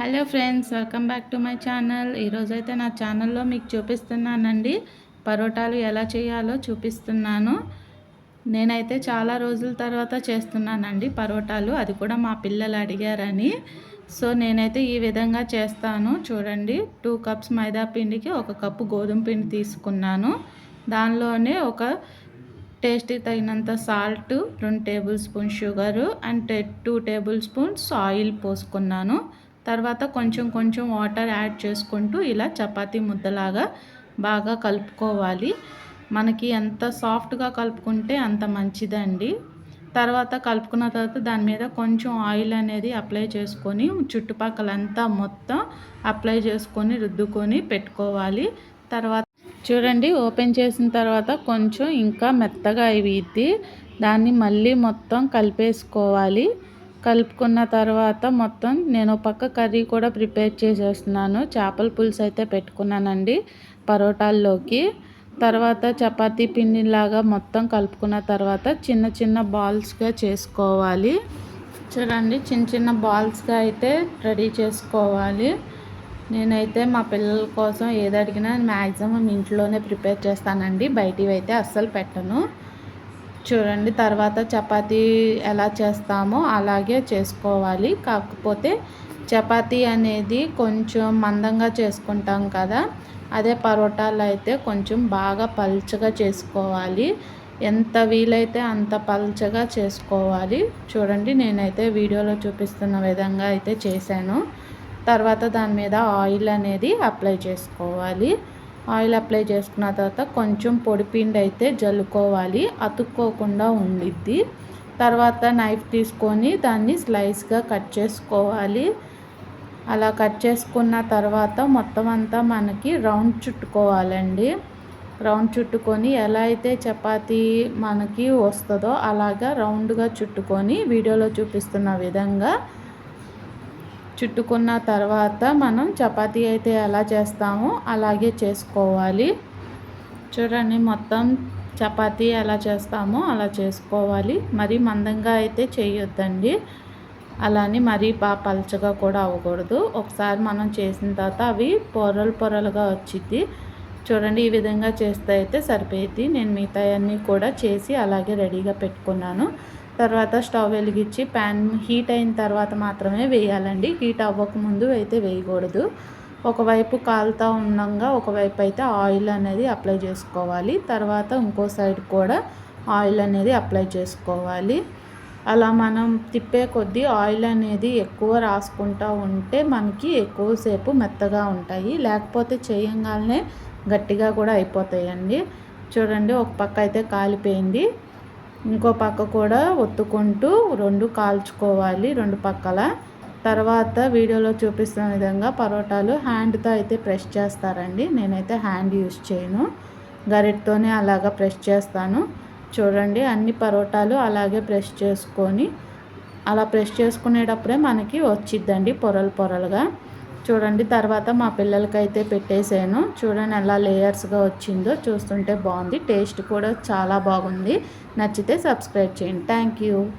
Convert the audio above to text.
Hello friends welcome back to my channel. ఈరోజైతే నా ఛానల్లో మీకు చూపిస్తున్నానండి. పరోటాలు ఎలా చేయాలో చూపిస్తున్నాను. నేనైతే చాలా రోజుల తర్వాత చేస్తున్నానండి పరోటాలు. అది కూడా మా పిల్లలు అడిగారని. సో నేనైతే ఈ విధంగా చేస్తాను. చూడండి టూ కప్స్ మైదా పిండికి ఒక కప్పు గోధుమ పిండి తీసుకున్నాను. దానిలోనే ఒక టేస్టీ తగినంత సాల్ట్ రెండు tablespoon sugar and two tablespoons oil పోసుకున్నాను. తర్వాత కొంచెం కొంచెం వాటర్ యాడ్ చేసుకుంటూ ఇలా చపాతీ ముద్దలాగా బాగా కలుపుకోవాలి. మనకి ఎంత సాఫ్ట్గా కలుపుకుంటే అంత మంచిదండి. తర్వాత కలుపుకున్న తర్వాత దాని మీద కొంచెం ఆయిల్ అనేది అప్లై చేసుకొని చుట్టుపక్కలంతా మొత్తం అప్లై చేసుకొని రుద్దుకొని పెట్టుకోవాలి. తర్వాత చూడండి ఓపెన్ చేసిన తర్వాత కొంచెం ఇంకా మెత్తగా అయ్యిద్ది దాన్ని మళ్ళీ మొత్తం కలిపేసుకోవాలి. కలుపుకున్న తర్వాత మొత్తం నేను పక్క కర్రీ కూడా ప్రిపేర్ చేసేస్తున్నాను. చేపల పులుసు అయితే పెట్టుకున్నానండి పరోటాల్లోకి. తర్వాత చపాతీ పిండిలాగా మొత్తం కలుపుకున్న తర్వాత చిన్న చిన్న బాల్స్గా చేసుకోవాలి. చూడండి చిన్న చిన్న బాల్స్గా అయితే రెడీ చేసుకోవాలి. నేనైతే మా పిల్లల కోసం ఏది అడిగినా మ్యాక్సిమం ఇంట్లోనే ప్రిపేర్ చేస్తానండి. బయటివి అయితే అస్సలు పెట్టను. చూడండి తర్వాత చపాతీ ఎలా చేస్తామో అలాగే చేసుకోవాలి. కాకపోతే చపాతీ అనేది కొంచెం మందంగా చేసుకుంటాం కదా అదే పరోటాలు అయితే కొంచెం బాగా పల్చగా చేసుకోవాలి. ఎంత వీలైతే అంత పల్చగా చేసుకోవాలి. చూడండి నేనైతే వీడియోలో చూపిస్తున్న విధంగా అయితే చేశాను. తర్వాత దాని మీద ఆయిల్ అనేది అప్లై చేసుకోవాలి. ఆయిల్ అప్లై చేసుకున్న తర్వాత కొంచెం పొడిపిండి అయితే జల్లుకోవాలి అతుక్కోకుండా ఉండిద్ది. తర్వాత నైఫ్ తీసుకొని దాన్ని స్లైస్గా కట్ చేసుకోవాలి. అలా కట్ చేసుకున్న తర్వాత మొత్తం అంతా మనకి రౌండ్ చుట్టుకోవాలండి. రౌండ్ చుట్టుకొని ఎలా అయితే చపాతీ మనకి వస్తుందో అలాగా రౌండ్గా చుట్టుకొని వీడియోలో చూపిస్తున్న విధంగా చుట్టుకున్న తర్వాత మనం చపాతీ అయితే ఎలా చేస్తామో అలాగే చేసుకోవాలి. చూడండి మొత్తం చపాతీ ఎలా చేస్తామో అలా చేసుకోవాలి. మరి మందంగా అయితే చేయొద్దండి. అలానే మరీ బాగా పలచగా కూడా అవ్వకూడదు. ఒకసారి మనం చేసిన తర్వాత అవి పొరలు పొరలుగా వచ్చింది చూడండి ఈ విధంగా చేస్తే అయితే సరిపోయింది నేను మిగతా అన్నీ కూడా చేసి అలాగే రెడీగా పెట్టుకున్నాను. తర్వాత స్టవ్ వెలిగించి ప్యాన్ హీట్ అయిన తర్వాత మాత్రమే వేయాలండి. హీట్ అవ్వకముందు అయితే వేయకూడదు. ఒకవైపు కాలుతూ ఉండగా ఒకవైపు అయితే ఆయిల్ అనేది అప్లై చేసుకోవాలి. తర్వాత ఇంకో సైడ్ కూడా ఆయిల్ అనేది అప్లై చేసుకోవాలి. అలా మనం తిప్పే కొద్దీ ఆయిల్ అనేది ఎక్కువ రాసుకుంటూ ఉంటే మనకి ఎక్కువసేపు మెత్తగా ఉంటాయి. లేకపోతే చేయంగానే గట్టిగా కూడా అయిపోతాయండి. చూడండి ఒక పక్క అయితే కాలిపోయింది. ఇంకో పక్క కూడా ఒత్తుకుంటూ రెండు కాల్చుకోవాలి రెండు పక్కల. తర్వాత వీడియోలో చూపిస్తున్న విధంగా పరోటాలు హ్యాండ్తో అయితే ప్రెస్ చేస్తారండి. నేనైతే హ్యాండ్ యూస్ చేయను. గరిటతోనే అలాగా ప్రెస్ చేస్తాను. చూడండి అన్ని పరోటాలు అలాగే ప్రెస్ చేసుకొని అలా ప్రెస్ చేసుకునేటప్పుడే మనకి వచ్చిద్దండి పొరలు పొరలుగా. చూడండి తర్వాత మా పిల్లలకైతే పెట్టేసాను చూడండి ఎలా లేయర్స్గా వచ్చిందో చూస్తుంటే బాగుంది. టేస్ట్ కూడా చాలా బాగుంది. నచ్చితే సబ్స్క్రైబ్ చేయండి. Thank you